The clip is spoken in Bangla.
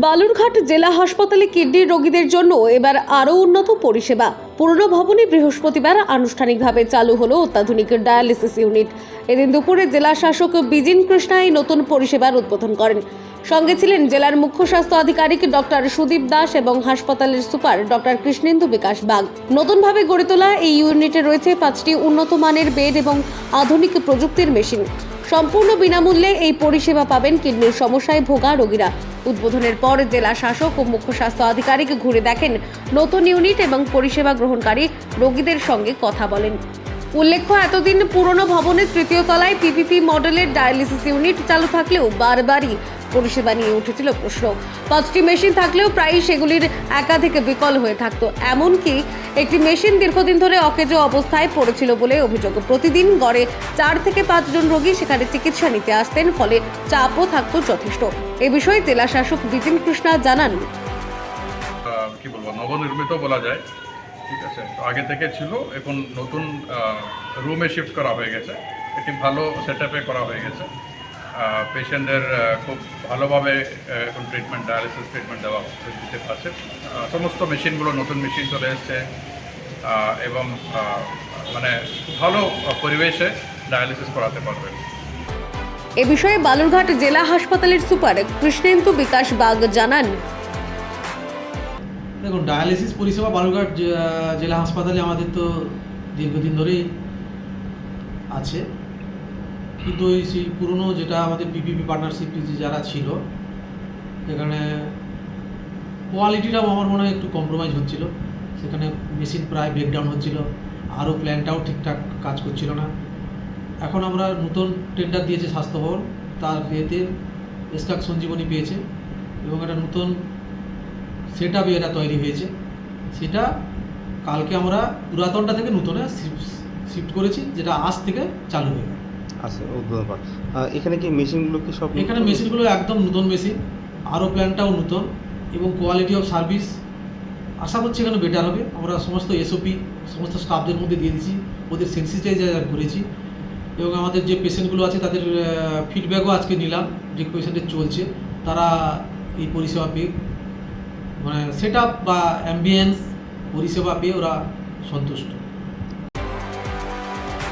বালুরঘাট জেলা হাসপাতালে কিডনির রোগীদের জন্য এবার আরও উন্নত পরিষেবা। পুরনো ভবনে বৃহস্পতিবার আনুষ্ঠানিকভাবে চালু হলো অত্যাধুনিক ডায়ালিসিস ইউনিট। এদিন দুপুরে জেলা শাসক বিজিন কৃষ্ণা এই নতুন পরিষেবার উদ্বোধন করেন। সঙ্গে ছিলেন জেলার মুখ্য স্বাস্থ্য আধিকারিক ডক্টর সুদীপ দাস এবং হাসপাতালের সুপার ডক্টর কৃষ্ণেন্দু বিকাশ বাগ। নতুনভাবে গড়ে তোলা এই ইউনিটে রয়েছে পাঁচটি উন্নত মানের বেড এবং আধুনিক প্রযুক্তির মেশিন। সম্পূর্ণ বিনামূল্যে এই পরিষেবা পাবেন কিডনির সমস্যায় ভোগা রোগীরা। উদ্বোধনের পর জেলা শাসক ও মুখ্য স্বাস্থ্য আধিকারিক ঘুরে দেখেন নতুন ইউনিট এবং পরিষেবা গ্রহণকারী রোগীদের সঙ্গে কথা বলেন। উল্লেখ্য, এতদিন পুরনো ভবনের তৃতীয় তলায় পিপিপি মডেলের ডায়ালিসিস ইউনিট চালু থাকলেও বারবারই পরিষেবা নিয়ে উঠেছিল প্রশ্ন। পাঁচটি মেশিন থাকলেও প্রায়ই সেগুলির একাধিক বিকল হয়ে থাকতো। এমনকি একটি মেশিন দীর্ঘদিন ধরে অকেজো অবস্থায় পড়েছিল বলে অভিযোগ। প্রতিদিন গড়ে চার থেকে পাঁচজন রোগী সেখানে চিকিৎসা নিতে আসতেন, ফলে চাপও থাকতো যথেষ্ট। এ বিষয়ে জেলা শাসক বিজিন কৃষ্ণা জানান। কি বলব, নবনির্মিত বলা যায়। ঠিক আছে? আগে থেকে ছিল, এখন নতুন রুমে শিফট করা হয়ে গেছে। একটি ভালো সেট করা হয়ে গেছে। পেশেন্টদের খুব ভালোভাবে এখন ট্রিটমেন্ট ডায়ালিসিস ট্রিটমেন্ট দেওয়া দিতে পারছে আহ, সমস্ত মেশিনগুলো নতুন মেশিন চলে এসছে। আহ, এবং মানে খুব ভালো পরিবেশে ডায়ালিসিস করাতে পারবেন এ বিষয়ে বালুরঘাট জেলা হাসপাতালের সুপার কৃষ্ণেন্দু বিকাশ বাগ জানান। দেখুন ডায়ালিসিস পরিষেবা বালুরঘাট জেলা হাসপাতালে আমাদের তো দীর্ঘদিন ধরেই আছে। কিন্তু ওই সেই পুরনো যেটা আমাদের পিপিপি পার্টনারশিপ যারা ছিল সেখানে কোয়ালিটিটাও আমার মনে হয় একটু কম্প্রোমাইজ হচ্ছিল। সেখানে মেশিন প্রায় ব্রেকডাউন হচ্ছিল। আরও প্ল্যানটাও ঠিকঠাক কাজ করছিল না। এখন আমরা নতুন টেন্ডার দিয়েছে স্বাস্থ্য ভবন তার এতে স্টাক সঞ্জীবনী পেয়েছে এবং একটা নতুন সেট আপ এটা তৈরি হয়েছে। সেটা কালকে আমরা পুরাতনটা থেকে নতুনে শিফট করেছি, যেটা আজ থেকে চালু হয়ে গেল। আচ্ছা উদ্বোধন করা এখানে কি মেশিনগুলো কি সব এখানে মেশিনগুলো একদম নতুন মেশিন আরও প্ল্যানটাও নতুন এবং কোয়ালিটি অফ সার্ভিস আশা করছি এখানে বেটার হবে। আমরা সমস্ত এসওপি সমস্ত স্টাফদের মধ্যে দিয়ে দিয়েছি ওদের সেন্সিটাইজার করেছি এবং আমাদের যে পেশেন্টগুলো আছে তাদের ফিডব্যাকও আজকে নিলাম যে পেশেন্টের চলছে। তারা এই পরিষেবা পেয়ে মানে সেট বা অ্যাম্বিয়েন্স পরিষেবা পেয়ে ওরা সন্তুষ্ট।